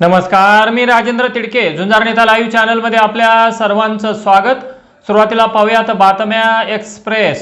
नमस्कार मी राजेंद्र तिडके. झुंजार नेता लाईव्ह चॅनलमध्ये आपल्या सर्वांचं स्वागत. सुरुवातीला पाहूयात बातम्या एक्सप्रेस.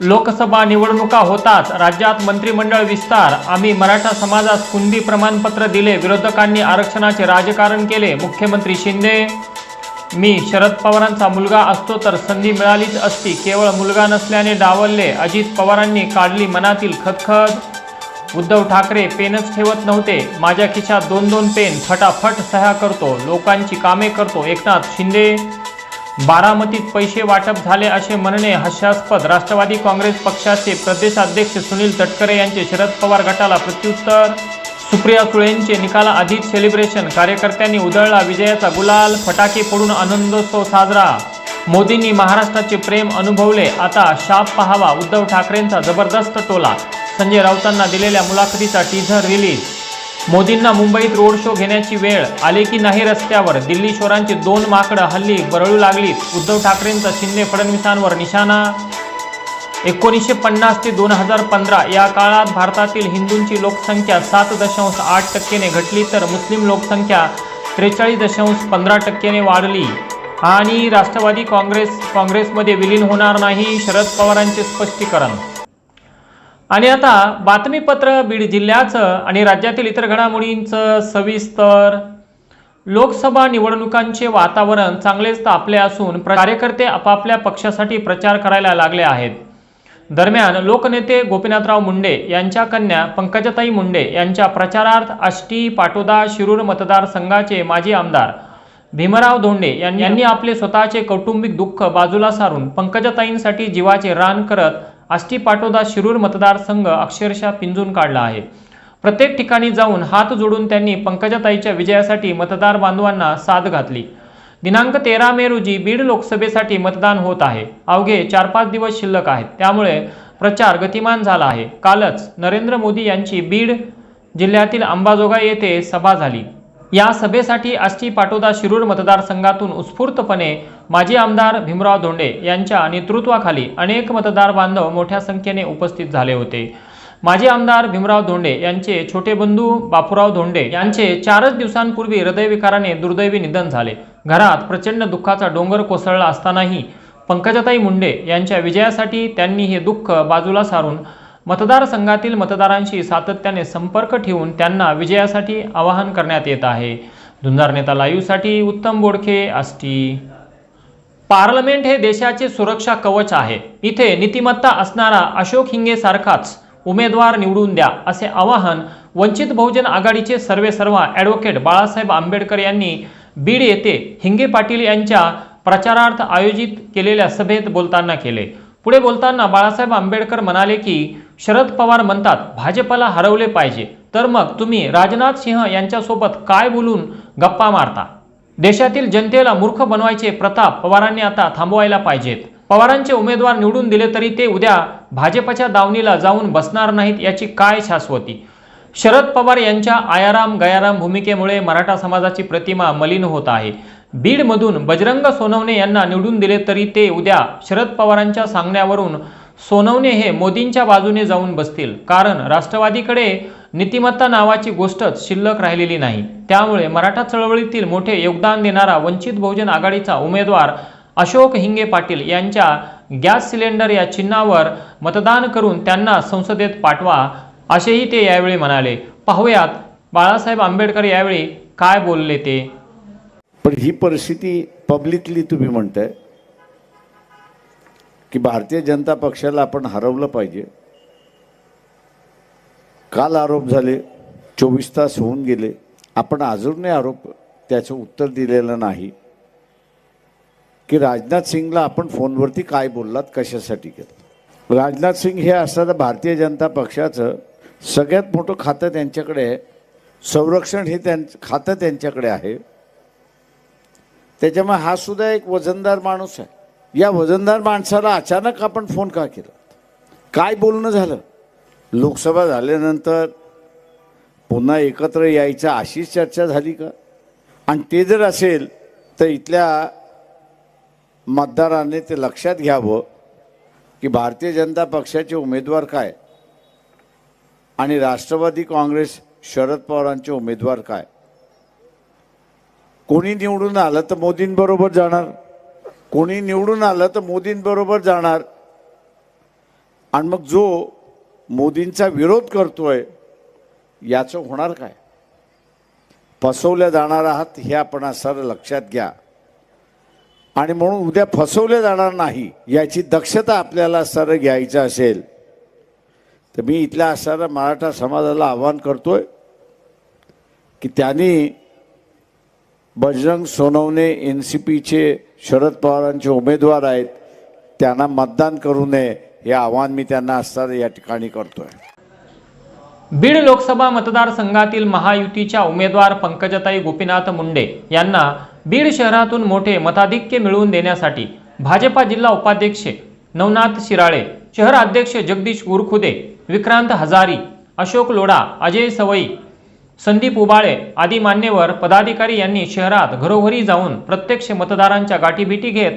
लोकसभा निवडणुका होताच राज्यात मंत्रिमंडळ विस्तार. आम्ही मराठा समाजास कुंदी प्रमाणपत्र दिले विरोधकांनी आरक्षणाचे राजकारण केले मुख्यमंत्री शिंदे. मी शरद पवारांचा मुलगा असतो तर संधी मिळालीच असती केवळ मुलगा नसल्याने डावलले. अजित पवारांनी काढली मनातील खतखत उद्धव ठाकरे पेनच ठेवत नव्हते. माझ्या खिशात दोन दोन पेन फटाफट सह्या करतो. लोकांची कामे करतो. एकनाथ शिंदे बारामतीत पैसे वाटप झाले असे म्हणणे हास्यास्पद. राष्ट्रवादी काँग्रेस पक्षाचे प्रदेशाध्यक्ष सुनील तटकरे यांचे शरद पवार गटाला प्रत्युत्तर. सुप्रिया सुळेंचे निकाला अधिक सेलिब्रेशन कार्यकर्त्यांनी उधळला विजयाचा गुलाल. फटाके फोडून आनंदोत्सव साजरा. मोदींनी महाराष्ट्राचे प्रेम अनुभवले. आता शाप पहावा. उद्धव ठाकरेंचा जबरदस्त टोला. संजय राऊतांना दिलेल्या मुलाखतीचा टीझर रिलीज. मोदींना मुंबईत रोड शो घेण्याची वेळ आली की नाही रस्त्यावर? दिल्ली शोरांची दोन माकडं हल्ली बरळू लागलीत. उद्धव ठाकरेंचा शिंदे फडणवीसांवर निशाणा? एकोणीसशे पन्नास ते दोन हजार पंधरा या काळात भारतातील हिंदूंची लोकसंख्या सात दशांश आठ टक्क्याने घटली तर मुस्लिम लोकसंख्या त्रेचाळीस दशांश पंधरा टक्क्याने वाढली. आणि राष्ट्रवादी काँग्रेस काँग्रेसमध्ये विलीन होणार नाही शरद पवारांचे स्पष्टीकरण आणि आता बातमीपत्र बीड जिल्ह्याचं आणि राज्यातील इतर घडामोडींचं सविस्तर. लोकसभा निवडणुकांचे वातावरण चांगलेच तापले असून कार्यकर्ते आपापल्या पक्षासाठी प्रचार करायला लागले आहेत. दरम्यान लोकनेते गोपीनाथराव मुंडे यांच्या कन्या पंकजाताई मुंडे यांच्या प्रचारार्थ आष्टी पाटोदा शिरूर मतदारसंघाचे माजी आमदार भीमराव धोंडे यांनी यांनी आपले स्वतःचे कौटुंबिक दुःख बाजूला सारून पंकजाताईंसाठी जीवाचे रान करत आष्टी पाटोदा शिरूर मतदारसंघ अक्षरशः पिंजून काढला आहे. प्रत्येक ठिकाणी जाऊन हात जोडून त्यांनी पंकजाताईच्या विजयासाठी मतदार बांधवांना साथ घातली. दिनांक तेरा मे रोजी बीड लोकसभेसाठी मतदान होत आहे. अवघे चार पाच दिवस शिल्लक आहेत. त्यामुळे प्रचार गतिमान झाला आहे. कालच नरेंद्र मोदी यांची बीड जिल्ह्यातील अंबाजोगाई येथे सभा झाली. या सभेसाठी आष्टी पाटोदा शिरूर मतदारसंघातून उत्स्फूर्तपणे माजी आमदार भीमराव धोंडे यांच्या नेतृत्वाखाली अनेक मतदार बांधव मोठ्या संख्येने उपस्थित झाले होते. माजी आमदार भीमराव धोंडे यांचे छोटे बंधू बापूराव धोंडे यांचे चारच दिवसांपूर्वी हृदयविकाराने दुर्दैवी निधन झाले. घरात प्रचंड दुःखाचा डोंगर कोसळला असतानाही पंकजाताई मुंडे यांच्या विजयासाठी त्यांनी हे दुःख बाजूला सारून मतदारसंघातील मतदारांशी सातत्याने संपर्क ठेवून त्यांना विजयासाठी आवाहन करण्यात येत आहे. धुंजार नेता लाईव्हसाठी उत्तम बोडखे आष्टी पार्लमेंट हे देशाचे सुरक्षा कवच आहे. इथे नीतिमत्ता असणारा अशोक हिंगे सारखाच उमेदवार निवडून द्या असे आवाहन वंचित बहुजन आघाडीचे सर्वेसर्वा ॲडव्होकेट बाळासाहेब आंबेडकर यांनी बीड येथे हिंगे पाटील यांच्या प्रचारार्थ आयोजित केलेल्या सभेत बोलताना केले. पुढे बोलताना बाळासाहेब आंबेडकर म्हणाले की शरद पवार म्हणतात भाजपला हरवले पाहिजे. तर मग तुम्ही राजनाथ सिंह यांच्यासोबत काय बोलून गप्पा मारता? देशातील जनतेला मूर्ख बनवायचे प्रताप पवारांनी आता थांबवायला पाहिजेत. पवारांचे उमेदवार निवडून दिले तरी ते उद्या भाजपच्या दावणीला जाऊन बसणार नाहीत याची काय शाश्वती? शरद पवार यांच्या आयाराम गयाराम भूमिकेमुळे मराठा समाजाची प्रतिमा मलिन होत आहे. बीडमधून बजरंग सोनवणे यांना निवडून दिले तरी ते उद्या शरद पवारांच्या सांगण्यावरून सोनवणे हे मोदींच्या बाजूने जाऊन बसतील. कारण राष्ट्रवादीकडे नीतिमत्ता नावाची गोष्टच शिल्लक राहिलेली नाही. त्यामुळे मराठा चळवळीतील मोठे योगदान देणारा वंचित बहुजन आघाडीचा उमेदवार अशोक हिंगे पाटील यांच्या गॅस सिलेंडर या चिन्हावर मतदान करून त्यांना संसदेत पाठवा असेही ते यावेळी म्हणाले. पाहूयात बाळासाहेब आंबेडकर यावेळी काय बोलले ते. पण ही परिस्थिती पब्लिकली तुम्ही म्हणताय. की भारतीय जनता पक्षाला आपण हरवलं पाहिजे. काल आरोप झाले चोवीस तास होऊन गेले. आपण अजूनही आरोप त्याचं उत्तर दिलेलं नाही. की राजनाथ सिंगला आपण फोनवरती काय बोललात कशासाठी केलं राजनाथ सिंग हे असताना भारतीय जनता पक्षाचं सगळ्यात मोठं खातं त्यांच्याकडे आहे. संरक्षण हे त्यां खातं त्यांच्याकडे आहे. त्याच्यामुळे हा सुद्धा एक वजनदार माणूस आहे. या वजनदार माणसाला अचानक आपण फोन का केला? काय बोलणं झालं? लोकसभा झाल्यानंतर पुन्हा एकत्र यायचं अशीच चर्चा झाली का? आणि ते जर असेल तर इथल्या मतदाराने ते लक्षात घ्यावं की भारतीय जनता पक्षाचे उमेदवार काय? आणि राष्ट्रवादी काँग्रेस शरद पवारांचे उमेदवार काय? कोणी निवडून आलं तर मोदींबरोबर जाणार? कोणी निवडून आलं तर मोदींबरोबर जाणार. आणि मग जो मोदींचा विरोध करतोय याचं होणार काय? फसवल्या जाणार आहात हे आपण सर लक्षात घ्या. आणि म्हणून उद्या फसवले जाणार नाही याची दक्षता आपल्याला सर घ्यायचं असेल तर मी इथल्या असणाऱ्या मराठा समाजाला आवाहन करतोय की त्यांनी बजरंग सोनवणे एन सी पीचे शरद पवारांचे उमेदवार आहेत त्यांना मतदान करू नये हे आव्हान मी त्यांना असणारं या ठिकाणी करतोय. बीड लोकसभा मतदारसंघातील महायुतीच्या उमेदवार पंकजताई गोपीनाथ मुंडे यांना बीड शहरातून मोठे मताधिक्य मिळवून देण्यासाठी भाजपा जिल्हा उपाध्यक्ष नवनाथ शिराळे शहर अध्यक्ष जगदीश उरखुदे विक्रांत हजारी अशोक लोढा अजय सवई संदीप उबाळे आदी मान्यवर पदाधिकारी यांनी शहरात घरोघरी जाऊन प्रत्यक्ष मतदारांच्या गाठीभेटी घेत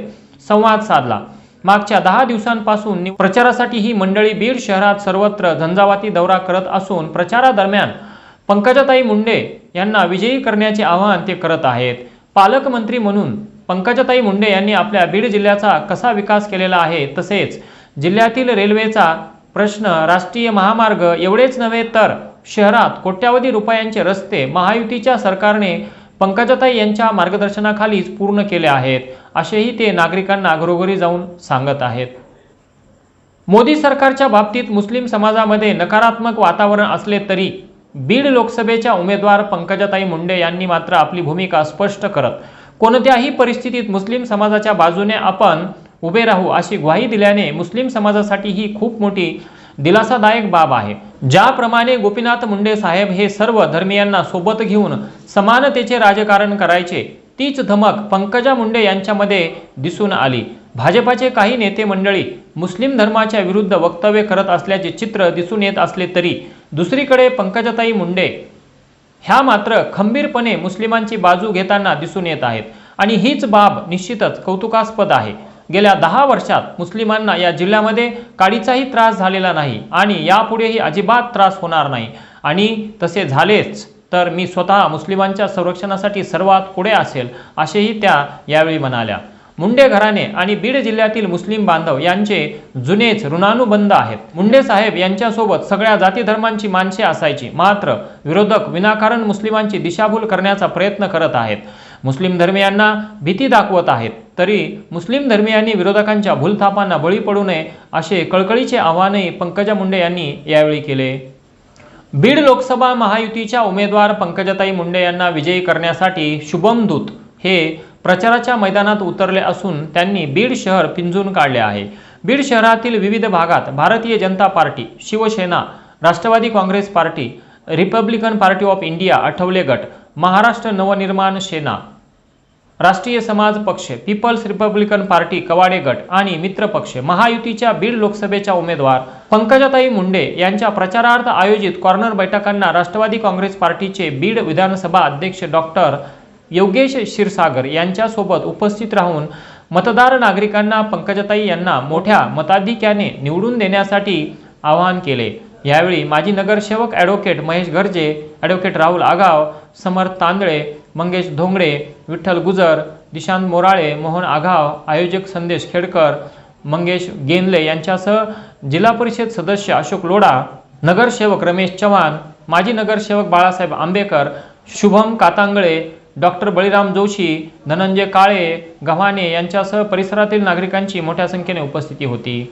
संवाद साधला. मागच्या दहा दिवसांपासून प्रचारासाठी ही मंडळी बीड शहरात सर्वत्र झंझावाती दौरा करत असून प्रचारादरम्यान पंकजाताई मुंडे यांना विजयी करण्याचे आवाहन ते करत आहेत. पालकमंत्री म्हणून पंकजाताई मुंडे यांनी आपल्या बीड जिल्ह्याचा कसा विकास केलेला आहे तसेच जिल्ह्यातील रेल्वेचा प्रश्न राष्ट्रीय महामार्ग एवढेच नव्हे तर शहरात कोट्यावधी रुपयांचे रस्ते महायुतीच्या सरकारने पंकजाताई यांच्या मार्गदर्शनाखालीच पूर्ण केले आहेत असेही ते नागरिकांना घरोघरी जाऊन सांगत आहेत. मोदी सरकारच्या बाबतीत मुस्लिम समाजामध्ये नकारात्मक वातावरण असले तरी बीड लोकसभेच्या उमेदवार पंकजाताई मुंडे यांनी मात्र आपली भूमिका स्पष्ट करत कोणत्याही परिस्थितीत मुस्लिम समाजाच्या बाजूने आपण उभे राहू अशी ग्वाही दिल्याने मुस्लिम समाजासाठी ही खूप मोठी दिलासादायक बाब आहे. ज्याप्रमाणे गोपीनाथ मुंडे साहेब हे सर्व धर्मियांना सोबत घेऊन समानतेचे राजकारण करायचे तीच धमक पंकजा मुंडे यांच्यामध्ये दिसून आली. भाजपाचे काही नेते मंडळी मुस्लिम धर्माच्या विरुद्ध वक्तव्य करत असल्याचे चित्र दिसून येत असले तरी दुसरीकडे पंकजाताई मुंडे ह्या मात्र खंबीरपणे मुस्लिमांची बाजू घेताना दिसून येत आहेत. आणि हीच बाब निश्चितच कौतुकास्पद आहे. गेल्या दहा वर्षात मुस्लिमांना या जिल्ह्यामध्ये काडीचाही त्रास झालेला नाही आणि यापुढेही अजिबात त्रास होणार नाही. आणि तसे झालेच तर मी स्वतः मुस्लिमांच्या संरक्षणासाठी सर्वात पुढे असेल असेही त्या यावेळी म्हणाल्या. मुंडे घराणे आणि बीड जिल्ह्यातील मुस्लिम बांधव यांचे जुनेच ऋणानुबंध आहेत. मुंडे साहेब यांच्यासोबत सगळ्या जाती धर्मांची माणसे असायची मात्र विरोधक विनाकारण मुस्लिमांची दिशाभूल करण्याचा प्रयत्न करत आहेत. मुस्लिम धर्मियांना भीती दाखवत आहेत. तरी मुस्लिम धर्मियांनी विरोधकांच्या भूलथापांना बळी पडू नये असे कळकळीचे आवाहनही पंकजा मुंडे यांनी यावेळी केले. बीड लोकसभा महायुतीच्या उमेदवार पंकजाताई मुंडे यांना विजयी करण्यासाठी शुभम दूत हे प्रचाराच्या मैदानात उतरले असून त्यांनी बीड शहर पिंजून काढले आहे. बीड शहरातील विविध भागात Bharatiya Janata party Shiv Sena Rashtrawadi Congress party Republican party of India Athawale गट महाराष्ट्र नवनिर्माण सेना राष्ट्रीय समाज पक्ष पीपल्स रिपब्लिकन पार्टी कवाडे गट आणि मित्र पक्ष महायुतीच्या बीड लोकसभेच्या उमेदवार पंकजाताई मुंडे यांच्या प्रचारार्थ आयोजित कॉर्नर बैठकांना राष्ट्रवादी काँग्रेस पार्टीचे बीड विधानसभा अध्यक्ष डॉक्टर योगेश क्षीरसागर यांच्यासोबत उपस्थित राहून मतदार नागरिकांना पंकजाताई यांना मोठ्या मताधिक्याने निवडून देण्यासाठी आवाहन केले. यावेळी माजी नगरसेवक ॲडव्होकेट महेश गर्जे ॲडव्होकेट राहुल आगाव समर्थ तांदळे मंगेश धोंगडे विठ्ठल गुजर दिशांत मोराळे मोहन आघाव आयोजक संदेश खेडकर मंगेश गेनले यांच्यासह जिल्हा परिषद सदस्य अशोक लोढा नगरसेवक रमेश चव्हाण माजी नगरसेवक बाळासाहेब आंबेकर शुभम कातांगळे डॉक्टर बळीराम जोशी धनंजय काळे गव्हाणे यांच्यासह परिसरातील नागरिकांची मोठ्या संख्येने उपस्थिती होती.